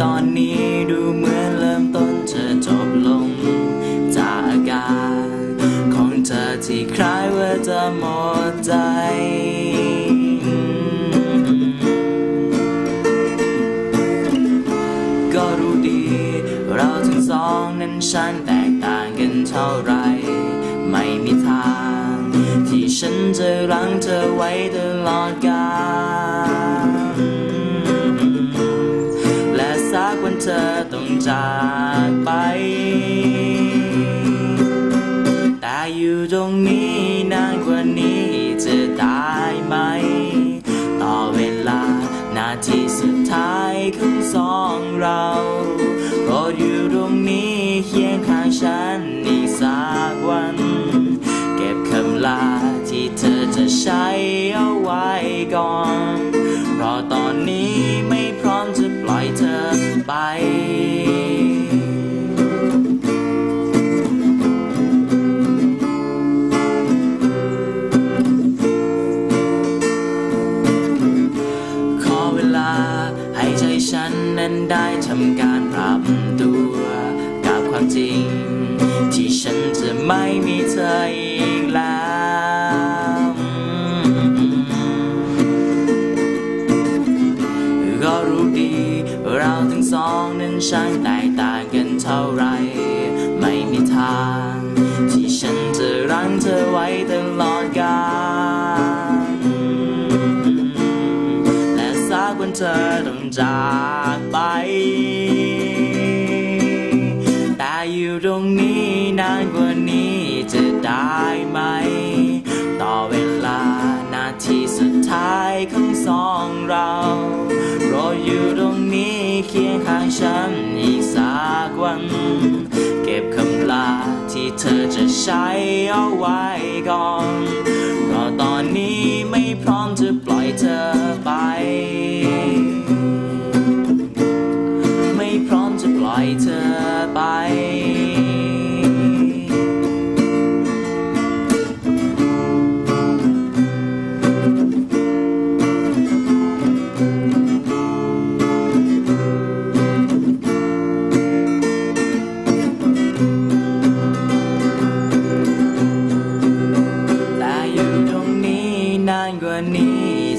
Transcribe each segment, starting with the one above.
ตอนนี้ดูเหมือนเริ่มต้นจะจบลง จากอาการของเธอที่คล้ายว่าจะหมดใจก็รู้ดี เราทั้งสองนั้นฉันแตกต่างกันเท่าไร ไม่มีทาง ที่ฉันจะรั้งเธอไว้ตลอดกาล ที่สุดท้ายของสองเราโปรดอยู่ตรงนี้เคียงข้างฉันอีกสักวัน เก็บคำลาที่เธอจะใช้เอาไว้ก่อน ให้ใจฉันนั้นได้ทำการปรับตัวกับความจริง ที่ฉันจะไม่มีเธออีกแล้วก็รู้ดี เราทั้งสองนั้นช่างแตกต่างกันเท่าไร ไม่มีทาง ที่ฉันจะรั้งเธอไว้ตลอด เธอต้องจากไป แต่อยู่ตรงนี้นานกว่านี้จะได้ไหม ต่อเวลานาทีสุดท้ายของสองเรารออยู่ตรงนี้เคียงข้างฉันอีกสักวัน เก็บคำลาที่เธอจะใช้เอาไว้ก่อน เธอไป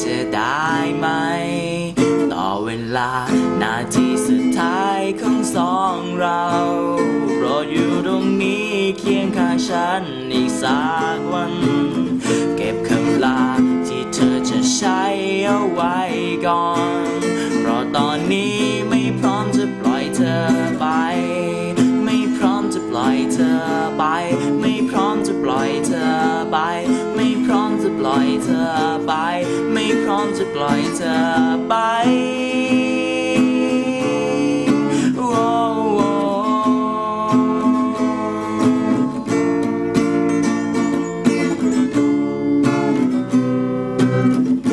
จะได้ไหม ต่อเวลานาทีสุดท้ายของสองเรารออยู่ตรงนี้เคียงข้างฉันอีกสักวัน เก็บคำลาที่เธอจะใช้เอาไว้ก่อนะปล่อยเธอไปโอ้โอ้